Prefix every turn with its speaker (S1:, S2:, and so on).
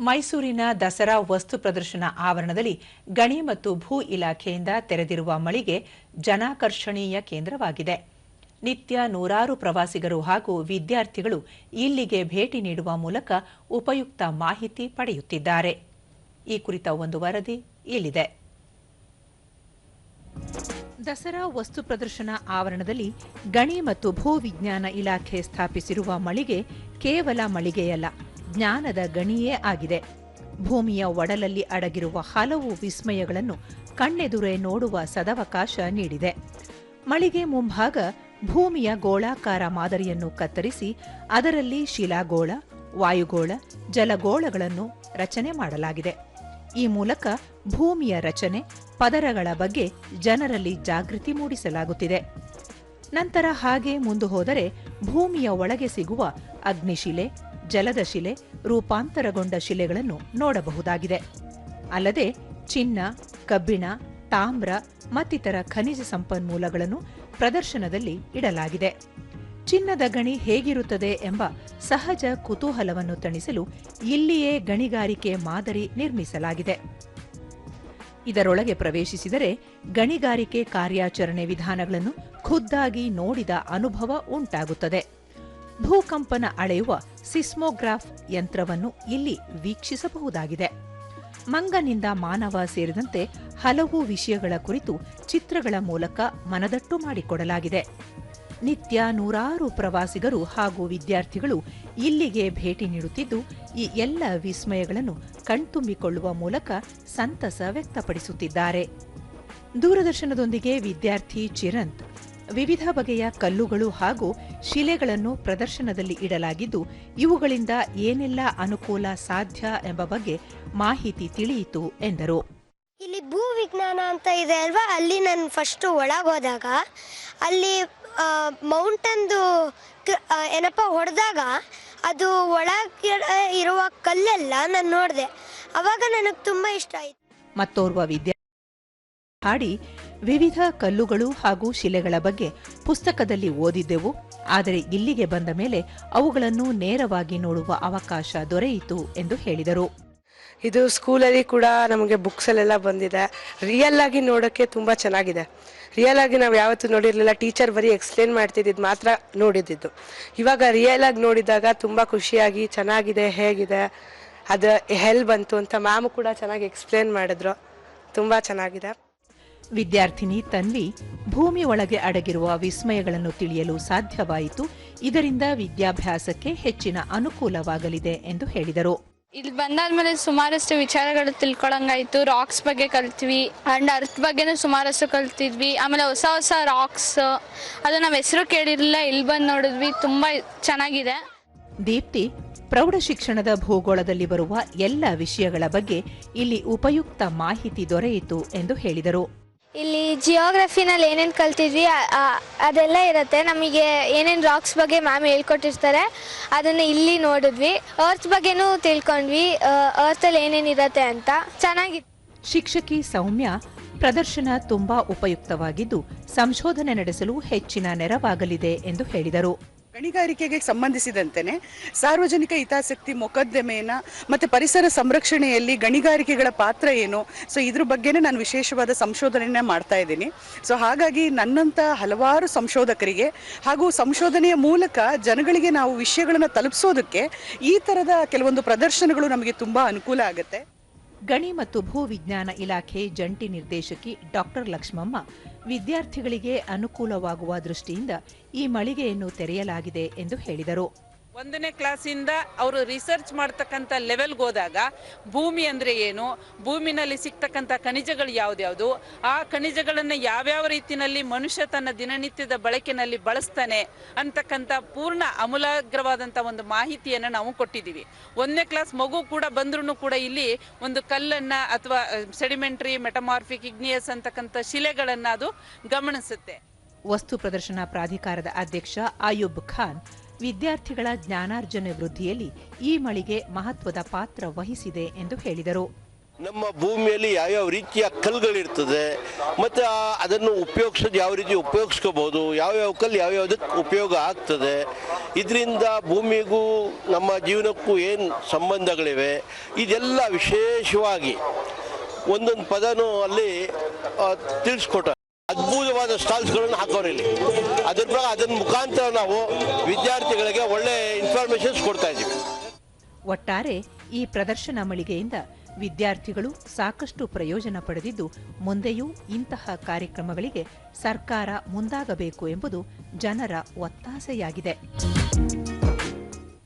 S1: ಮೈಸೂರಿನ ದಸರಾ ವಸ್ತು ಪ್ರದರ್ಶನ ಆವರಣದಲ್ಲಿ ಗಣಿ ಮತ್ತು ಭೂ ಇಲಾಖೆಯಿಂದ ತೆರೆದಿರುವ ಮಳಿಗೆ ಜನಾಕರ್ಷಣೀಯ ಕೇಂದ್ರವಾಗಿದೆ. ನಿತ್ಯ ನೂರಾರು ಪ್ರವಾಸಿಗರು ಹಾಗೂ ವಿದ್ಯಾರ್ಥಿಗಳು ಇಲ್ಲಿಗೆ ಭೇಟಿ ನೀಡುವ ಮೂಲಕ ಉಪಯುಕ್ತ ಮಾಹಿತಿ ಪಡೆಯುತ್ತಿದ್ದಾರೆ. ಈ ಕುರಿತ ಒಂದು ವರದಿ ಇಲ್ಲಿದೆ. ದಸರಾ ವಸ್ತು ಪ್ರದರ್ಶನ ಆವರಣದಲ್ಲಿ ಗಣಿ ಮತ್ತು ಭೂ ವಿಜ್ಞಾನ ಇಲಾಖೆ ಸ್ಥಾಪಿಸಿರುವ ಮಳಿಗೆ ಕೇವಲ ಮಳಿಗೆಯಲ್ಲ ಜ್ಞಾನದ ಗಣಿಯೇ ಆಗಿದೆ. ಭೂಮಿಯ ಒಡಲಲ್ಲಿ ಅಡಗಿರುವ ಹಲವು ವಿಸ್ಮಯಗಳನ್ನು ಕಣ್ಣೆದುರೇ ನೋಡುವ ಸದವಕಾಶ ನೀಡಿದೆ. ಮಳಿಗೆ ಮುಂಭಾಗ ಭೂಮಿಯ ಗೋಳಾಕಾರ ಮಾದರಿಯನ್ನು ಕತ್ತರಿಸಿ ಅದರಲ್ಲಿ ಶಿಲಾಗೋಳ, ವಾಯುಗೋಳ, ಜಲಗೋಳಗಳನ್ನು ರಚನೆ ಮಾಡಲಾಗಿದೆ. ಈ ಮೂಲಕ ಭೂಮಿಯ ರಚನೆ, ಪದರಗಳ ಬಗ್ಗೆ ಜನರಲ್ಲಿ ಜಾಗೃತಿ ಮೂಡಿಸಲಾಗುತ್ತಿದೆ. ನಂತರ ಹಾಗೆ ಮುಂದು ಹೋದರೆ ಭೂಮಿಯ ಒಳಗೆ ಸಿಗುವ ಅಗ್ನಿಶಿಲೆ ಜಲದ ಶಿಲೆ ರೂಪಾಂತರಗೊಂಡ ಶಿಲೆಗಳನ್ನು ನೋಡಬಹುದಾಗಿದೆ. ಅಲ್ಲದೆ ಚಿನ್ನ, ಕಬ್ಬಿಣ, ತಾಮ್ರ ಮತ್ತಿತರ ಖನಿಜ ಸಂಪನ್ಮೂಲಗಳನ್ನು ಪ್ರದರ್ಶನದಲ್ಲಿ ಇಡಲಾಗಿದೆ. ಚಿನ್ನದ ಗಣಿ ಹೇಗಿರುತ್ತದೆ ಎಂಬ ಸಹಜ ಕುತೂಹಲವನ್ನು ತಣಿಸಲು ಇಲ್ಲಿಯೇ ಗಣಿಗಾರಿಕೆ ಮಾದರಿ ನಿರ್ಮಿಸಲಾಗಿದೆ. ಇದರೊಳಗೆ ಪ್ರವೇಶಿಸಿದರೆ ಗಣಿಗಾರಿಕೆ ಕಾರ್ಯಾಚರಣೆ ವಿಧಾನಗಳನ್ನು ಖುದ್ದಾಗಿ ನೋಡಿದ ಅನುಭವ ಉಂಟಾಗುತ್ತದೆ. ಭೂಕಂಪನ ಅಳೆಯುವ ಸಿಸ್ಮೋಗ್ರಾಫ್ ಯಂತ್ರವನ್ನು ಇಲ್ಲಿ ವೀಕ್ಷಿಸಬಹುದಾಗಿದೆ. ಮಂಗನಿಂದ ಮಾನವ ಸೇರಿದಂತೆ ಹಲವು ವಿಷಯಗಳ ಕುರಿತು ಚಿತ್ರಗಳ ಮೂಲಕ ಮನದಟ್ಟು ಮಾಡಿಕೊಡಲಾಗಿದೆ. ನಿತ್ಯ ನೂರಾರು ಪ್ರವಾಸಿಗರು ಹಾಗೂ ವಿದ್ಯಾರ್ಥಿಗಳು ಇಲ್ಲಿಗೆ ಭೇಟಿ ನೀಡುತ್ತಿದ್ದು, ಈ ಎಲ್ಲ ವಿಸ್ಮಯಗಳನ್ನು ಕಣ್ತುಂಬಿಕೊಳ್ಳುವ ಮೂಲಕ ಸಂತಸ ವ್ಯಕ್ತಪಡಿಸುತ್ತಿದ್ದಾರೆ. ದೂರದರ್ಶನದೊಂದಿಗೆ ವಿದ್ಯಾರ್ಥಿ ಚಿರಂತ್ ವಿವಿಧ ಬಗೆಯ ಕಲ್ಲುಗಳು ಹಾಗೂ ಶಿಲೆಗಳನ್ನು ಪ್ರದರ್ಶನದಲ್ಲಿ ಇಡಲಾಗಿದ್ದು ಇವುಗಳಿಂದ ಏನೆಲ್ಲ ಅನುಕೂಲ ಸಾಧ್ಯ ಎಂಬ ಬಗ್ಗೆ ಮಾಹಿತಿ ತಿಳಿಯಿತು ಎಂದರು.
S2: ಇಲ್ಲಿ ಭೂ ವಿಜ್ಞಾನ ಅಂತ ಇದೆ ಅಲ್ವಾ? ಅಲ್ಲಿ ನಾನು ಫಸ್ಟ್ ಒಳಗೋದಾಗ ಅಲ್ಲಿ ಮೌಂಟನ್ದು ಏನಪ್ಪ ಹೊಡೆದಾಗ ಅದು ಒಳಗೆ ಇರುವ ಕಲ್ಲೆಲ್ಲ ನಾನು ನೋಡಿದೆ. ಅವಾಗ ನನಗೆ ತುಂಬ ಇಷ್ಟ ಆಯಿತು.
S1: ಮತ್ತೋರ್ವ ವಿದ್ಯಾರ್ಥಿ ಹಾಡಿ ವಿವಿಧ ಕಲ್ಲುಗಳು ಹಾಗೂ ಶಿಲೆಗಳ ಬಗ್ಗೆ ಪುಸ್ತಕದಲ್ಲಿ ಓದಿದ್ದೆವು. ಆದರೆ ಇಲ್ಲಿಗೆ ಬಂದ ಮೇಲೆ ಅವುಗಳನ್ನು ನೇರವಾಗಿ ನೋಡುವ ಅವಕಾಶ ದೊರೆಯಿತು ಎಂದು ಹೇಳಿದರು.
S3: ಇದು ಸ್ಕೂಲಲ್ಲಿ ಕೂಡ ನಮಗೆ ಬುಕ್ಸಲ್ಲೆಲ್ಲ ಬಂದಿದೆ. ರಿಯಲ್ ಆಗಿ ನೋಡೋಕ್ಕೆ ತುಂಬ ಚೆನ್ನಾಗಿದೆ. ರಿಯಲ್ ಆಗಿ ನಾವು ಯಾವತ್ತೂ ನೋಡಿರಲಿಲ್ಲ. ಟೀಚರ್ ಬರೀ ಎಕ್ಸ್ಪ್ಲೇನ್ ಮಾಡ್ತಿದ್ದಿದ್ದು ಮಾತ್ರ ನೋಡಿದ್ದಿದ್ದು. ಇವಾಗ ರಿಯಲ್ ಆಗಿ ನೋಡಿದಾಗ ತುಂಬ ಖುಷಿಯಾಗಿ ಚೆನ್ನಾಗಿದೆ, ಹೇಗಿದೆ ಅದು ಹೆಲ್ ಬಂತು ಅಂತ ಮ್ಯಾಮು ಕೂಡ ಚೆನ್ನಾಗಿ ಎಕ್ಸ್ಪ್ಲೇನ್ ಮಾಡಿದ್ರು. ತುಂಬ ಚೆನ್ನಾಗಿದೆ.
S1: ವಿದ್ಯಾರ್ಥಿನಿ ತನ್ವಿ ಭೂಮಿ ಒಳಗೆ ಅಡಗಿರುವ ವಿಸ್ಮಯಗಳನ್ನು ತಿಳಿಯಲು ಸಾಧ್ಯವಾಯಿತು. ಇದರಿಂದ ವಿದ್ಯಾಭ್ಯಾಸಕ್ಕೆ ಹೆಚ್ಚಿನ ಅನುಕೂಲವಾಗಲಿದೆ ಎಂದು ಹೇಳಿದರು.
S4: ಇಲ್ಲಿ ಬಂದಾದ್ಮೇಲೆ ಸುಮಾರಷ್ಟು ವಿಚಾರಗಳು ತಿಳ್ಕೊಳಂಗಾಯ್ತು. ರಾಕ್ಸ್ ಬಗ್ಗೆ ಕಲ್ತ್ವಿ ಅಂಡ್ ಅರ್ತ್ ಬಗ್ಗೆನೂ ಸುಮಾರಷ್ಟು ಕಲ್ತಿದ್ವಿ. ಆಮೇಲೆ ಹೊಸ ಹೊಸ ರಾಕ್ಸ್ ಅದು ನಾವು ಹೆಸರು ಕೇಳಿರಲಿಲ್ಲ ಇಲ್ಲಿ ಬಂದು ನೋಡಿದ್ವಿ. ತುಂಬ ಚೆನ್ನಾಗಿದೆ.
S1: ದೀಪ್ತಿ ಪ್ರೌಢ ಶಿಕ್ಷಣದ ಭೂಗೋಳದಲ್ಲಿ ಬರುವ ಎಲ್ಲ ವಿಷಯಗಳ ಬಗ್ಗೆ ಇಲ್ಲಿ ಉಪಯುಕ್ತ ಮಾಹಿತಿ ದೊರೆಯಿತು ಎಂದು ಹೇಳಿದರು.
S5: ಇಲ್ಲಿ ಜಿಯೋಗ್ರಫಿನಲ್ಲಿ ಏನೇನು ಕಲ್ತಿದ್ವಿ ಅದೆಲ್ಲ ಇರುತ್ತೆ. ನಮಗೆ ಏನೇನು ರಾಕ್ಸ್ ಬಗ್ಗೆ ಮ್ಯಾಮ್ ಹೇಳ್ಕೊಟ್ಟಿರ್ತಾರೆ, ಅದನ್ನು ಇಲ್ಲಿ ನೋಡಿದ್ವಿ. ಅರ್ತ್ ಬಗ್ಗೆನೂ ತಿಳ್ಕೊಂಡ್ವಿ. ಅರ್ತಲ್ಲಿ ಏನೇನು ಇರುತ್ತೆ ಅಂತ. ಚೆನ್ನಾಗಿತ್ತು
S1: ಶಿಕ್ಷಕಿ ಸೌಮ್ಯ ಪ್ರದರ್ಶನ ತುಂಬಾ ಉಪಯುಕ್ತವಾಗಿದ್ದು, ಸಂಶೋಧನೆ ನಡೆಸಲು ಹೆಚ್ಚಿನ ನೆರವಾಗಲಿದೆ ಎಂದು ಹೇಳಿದರು.
S6: ಗಣಿಗಾರಿಕೆಗೆ ಸಂಬಂಧಿಸಿದಂತೆಯೇ ಸಾರ್ವಜನಿಕ ಹಿತಾಸಕ್ತಿ ಮೊಕದ್ದಮೆಯನ್ನ ಮತ್ತೆ ಪರಿಸರ ಸಂರಕ್ಷಣೆಯಲ್ಲಿ ಗಣಿಗಾರಿಕೆಗಳ ಪಾತ್ರ ಏನು? ಸೊ ಇದ್ರ ಬಗ್ಗೆನೇ ನಾನು ವಿಶೇಷವಾದ ಸಂಶೋಧನೆಯನ್ನ ಮಾಡ್ತಾ ಇದ್ದೀನಿ. ಸೊ ಹಾಗಾಗಿ ನನ್ನಂತ ಹಲವಾರು ಸಂಶೋಧಕರಿಗೆ ಹಾಗೂ ಸಂಶೋಧನೆಯ ಮೂಲಕ ಜನಗಳಿಗೆ ನಾವು ವಿಷಯಗಳನ್ನು ತಲುಪಿಸೋದಕ್ಕೆ ಈ ಥರದ ಕೆಲವೊಂದು ಪ್ರದರ್ಶನಗಳು ನಮಗೆ ತುಂಬಾ ಅನುಕೂಲ ಆಗುತ್ತೆ.
S1: ಗಣಿ ಮತ್ತು ಭೂ ವಿಜ್ಞಾನ ಇಲಾಖೆ ಜಂಟಿ ನಿರ್ದೇಶಕಿ ಡಾಕ್ಟರ್ ಲಕ್ಷ್ಮಮ್ಮ ವಿದ್ಯಾರ್ಥಿಗಳಿಗೆ ಅನುಕೂಲವಾಗುವ ದೃಷ್ಟಿಯಿಂದ ಈ ಮಳಿಗೆಯನ್ನು ತೆರೆಯಲಾಗಿದೆ ಎಂದು ಹೇಳಿದರು.
S7: ಒಂದನೇ ಕ್ಲಾಸಿಂದ ಅವರು ರಿಸರ್ಚ್ ಮಾಡ್ತಕ್ಕಂಥ ಲೆವೆಲ್ಗೆ ಹೋದಾಗ ಭೂಮಿ ಅಂದರೆ ಏನು? ಭೂಮಿನಲ್ಲಿ ಸಿಗ್ತಕ್ಕಂಥ ಖನಿಜಗಳು ಯಾವ್ದ್ಯಾವುದು ಆ ಖನಿಜಗಳನ್ನು ಯಾವ್ಯಾವ ರೀತಿಯಲ್ಲಿ ಮನುಷ್ಯ ತನ್ನ ದಿನನಿತ್ಯದ ಬಳಕೆನಲ್ಲಿ ಬಳಸ್ತಾನೆ ಅಂತಕ್ಕಂಥ ಪೂರ್ಣ ಅಮೂಲಾಗ್ರವಾದಂಥ ಒಂದು ಮಾಹಿತಿಯನ್ನು ನಾವು ಕೊಟ್ಟಿದ್ದೀವಿ. ಒಂದನೇ ಕ್ಲಾಸ್ ಮಗು ಕೂಡ ಬಂದ್ರೂ ಕೂಡ ಇಲ್ಲಿ ಒಂದು ಕಲ್ಲನ್ನು ಅಥವಾ ಸೆಡಿಮೆಂಟ್ರಿ ಮೆಟಮಾರ್ಫಿಕ್ ಇಗ್ನಿಯಸ್ ಅಂತಕ್ಕಂಥ ಶಿಲೆಗಳನ್ನು ಅದು ಗಮನಿಸುತ್ತೆ.
S1: ವಸ್ತು ಪ್ರದರ್ಶನ ಪ್ರಾಧಿಕಾರದ ಅಧ್ಯಕ್ಷ ಆಯುಬ್ ಖಾನ್ ವಿದ್ಯಾರ್ಥಿಗಳ ಜ್ಞಾನಾರ್ಜನೆ ವೃದ್ಧಿಯಲ್ಲಿ ಈ ಮಳಿಗೆ ಮಹತ್ವದ ಪಾತ್ರ ವಹಿಸಿದೆ ಎಂದು ಹೇಳಿದರು.
S8: ನಮ್ಮ ಭೂಮಿಯಲ್ಲಿ ಯಾವ್ಯಾವ ರೀತಿಯ ಕಲ್ಲುಗಳಿರ್ತದೆ, ಮತ್ತು ಅದನ್ನು ಉಪಯೋಗಿಸೋದು ಯಾವ ರೀತಿ ಉಪಯೋಗಿಸ್ಕೋಬೋದು ಯಾವ್ಯಾವ ಕಲ್ಲು ಯಾವ್ಯಾವ್ದಕ್ಕೆ ಉಪಯೋಗ ಆಗ್ತದೆ, ಇದರಿಂದ ಭೂಮಿಗೂ ನಮ್ಮ ಜೀವನಕ್ಕೂ ಏನು ಸಂಬಂಧಗಳಿವೆ, ಇದೆಲ್ಲ ವಿಶೇಷವಾಗಿ ಒಂದೊಂದು ಪದನೂ ಅಲ್ಲಿ ತಿಳಿಸ್ಕೊಟ್ಟ ಅದ್ಭುತವಾದ ಸ್ಟಾಲ್ಸ್ಗಳನ್ನು ಹಾಕೋರು ಇಲ್ಲಿ ಅದ್ರ ಪ್ರಕಾರ ಅದನ್ನ ಮುಖಾಂತರ ನಾವು ವಿದ್ಯಾರ್ಥಿಗಳಿಗೆ ಒಳ್ಳೆ ಇನ್ಫಾರ್ಮೇಶನ್ಸ್ ಕೊಡ್ತಾ ಇದ್ದೀವಿ.
S1: ಒಟ್ಟಾರೆ ಈ ಪ್ರದರ್ಶನ ಮಳಿಗೆಯಿಂದ ವಿದ್ಯಾರ್ಥಿಗಳು ಸಾಕಷ್ಟು ಪ್ರಯೋಜನ ಪಡೆದಿದ್ದು, ಮುಂದೆಯೂ ಇಂತಹ ಕಾರ್ಯಕ್ರಮಗಳಿಗೆ ಸರ್ಕಾರ ಮುಂದಾಗಬೇಕು ಎಂಬುದು ಜನರ ಒತ್ತಾಸೆಯಾಗಿದೆ.